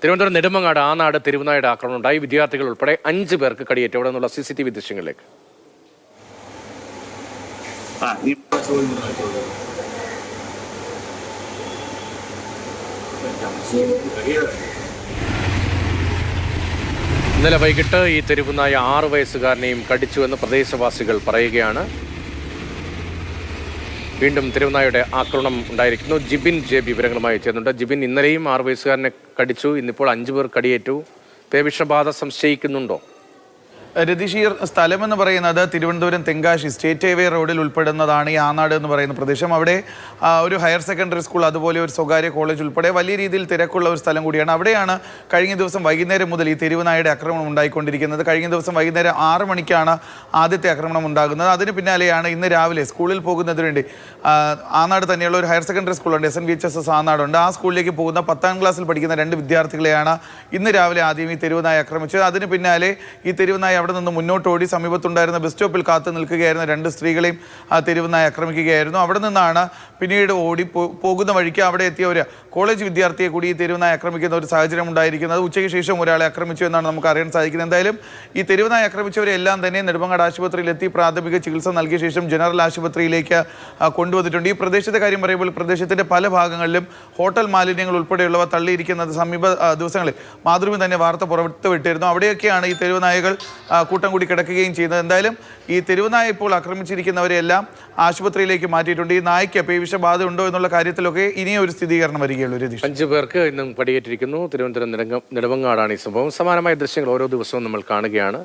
തിരുവനന്തപുരം നെടുമങ്ങാട് ആ നാട് തിരുവനായുടെ ആക്രമണം ഉണ്ടായി വിദ്യാർത്ഥികൾ ഉൾപ്പെടെ അഞ്ച് പേർക്ക് കടിയേറ്റു അവിടെ നിന്നുള്ള സി സി ടി വി ദൃശ്യങ്ങളിലേക്ക്. ഇന്നലെ വൈകിട്ട് ഈ തെരുവുനായ ആറു വയസ്സുകാരനെയും കടിച്ചുവെന്ന് പ്രദേശവാസികൾ പറയുകയാണ്. വീണ്ടും തിരുവനായുടെ ആക്രമണം ഉണ്ടായിരിക്കുന്നു. ജിബിൻ ജെ വിവരങ്ങളുമായി ചേർന്നുണ്ട് ജിബിൻ ഇന്നലെയും ആറ് വയസ്സുകാരനെ കടിച്ചു. ഇന്നിപ്പോൾ അഞ്ചു പേർ കടിയേറ്റു. പേവിഷബാധ സംശയിക്കുന്നുണ്ടോ? രതിഷീർ ഈ സ്ഥലമെന്ന് പറയുന്നത് തിരുവനന്തപുരം തെങ്കാശി സ്റ്റേറ്റ് ഹൈവേ റോഡിൽ ഉൾപ്പെടുന്നതാണ് ഈ ആനാട് എന്ന് പറയുന്ന പ്രദേശം. അവിടെ ഒരു ഹയർ സെക്കൻഡറി സ്കൂൾ അതുപോലെ ഒരു സ്വകാര്യ കോളേജ് ഉൾപ്പെടെ വലിയ രീതിയിൽ തിരക്കുള്ള ഒരു സ്ഥലം കൂടിയാണ്. അവിടെയാണ് കഴിഞ്ഞ ദിവസം വൈകുന്നേരം മുതൽ ഈ തെരുവുനായുടെ ആക്രമണം ഉണ്ടായിക്കൊണ്ടിരിക്കുന്നത്. കഴിഞ്ഞ ദിവസം വൈകുന്നേരം ആറ് മണിക്കാണ് ആദ്യത്തെ ആക്രമണം ഉണ്ടാകുന്നത്. അതിന് പിന്നാലെയാണ് ഇന്ന് രാവിലെ സ്കൂളിൽ പോകുന്നതിന് വേണ്ടി ആനാട് തന്നെയുള്ള ഒരു ഹയർ സെക്കൻഡറി സ്കൂളുണ്ട് S N V H S S ആനാടുണ്ട്. ആ സ്കൂളിലേക്ക് പോകുന്ന പത്താം ക്ലാസ്സിൽ പഠിക്കുന്ന രണ്ട് വിദ്യാർത്ഥികളെയാണ് ഇന്ന് രാവിലെ ആദ്യം ഈ തെരുവുനായ ആക്രമിച്ചത്. അതിന് പിന്നാലെ ഈ തെരുവുനായ അവിടെ നിന്ന് മുന്നോട്ട് ഓടി സമീപത്തുണ്ടായിരുന്ന ബസ് സ്റ്റോപ്പിൽ കാത്തു നിൽക്കുകയായിരുന്ന രണ്ട് സ്ത്രീകളെയും തെരുവുനായ ആക്രമിക്കുകയായിരുന്നു. അവിടെ നിന്നാണ് പിന്നീട് ഓടി പോകുന്ന വഴിക്ക് അവിടെ എത്തിയ ഒരു കോളേജ് വിദ്യാർത്ഥിയെ കൂടി ഈ തെരുവുനായ ആക്രമിക്കുന്ന ഒരു സാഹചര്യം ഉണ്ടായിരിക്കുന്നത്. ഉച്ചയ്ക്ക് ശേഷം ഒരാളെ ആക്രമിച്ചു എന്നാണ് നമുക്ക് അറിയാൻ സാധിക്കുന്നത്. എന്തായാലും ഈ തെരുവുനായ ആക്രമിച്ചവരെ എല്ലാം തന്നെ നെടുമങ്ങാട് ആശുപത്രിയിൽ എത്തി പ്രാഥമിക ചികിത്സ നൽകിയ ശേഷം ജനറൽ ആശുപത്രിയിലേക്ക് കൊണ്ടുവന്നിട്ടുണ്ട്. ഈ പ്രദേശത്തെ കാര്യം പറയുമ്പോൾ പ്രദേശത്തിന്റെ പല ഭാഗങ്ങളിലും ഹോട്ടൽ മാലിന്യങ്ങൾ ഉൾപ്പെടെയുള്ളവ തള്ളിയിരിക്കുന്നത് സമീപ ദിവസങ്ങളിൽ മാതൃഭൂമി തന്നെ വാർത്ത പുറത്തുവിട്ടിരുന്നു. അവിടെയൊക്കെയാണ് ഈ തെരുവുനായകൾ കൂട്ടം കൂടി കിടക്കുകയും ചെയ്യുന്നത്. എന്തായാലും ഈ തെരുവുനായ ഇപ്പോൾ ആക്രമിച്ചിരിക്കുന്നവരെല്ലാം ആശുപത്രിയിലേക്ക് മാറ്റിയിട്ടുണ്ട്. ഈ നായ്ക്ക് പേവിഷബാധ ഉണ്ടോ എന്നുള്ള കാര്യത്തിലൊക്കെ ഇനിയും ഒരു സ്ഥിരീകരണം വരികയുള്ളൂ രതീഷ്. അഞ്ചു പേർക്ക് ഇന്നും പടിയേറ്റിരിക്കുന്നു. തിരുവനന്തപുരം നെടുമങ്ങാടാണ് ഈ സംഭവം. സമാനമായ ദൃശ്യങ്ങൾ ഓരോ ദിവസവും നമ്മൾ കാണുകയാണ്.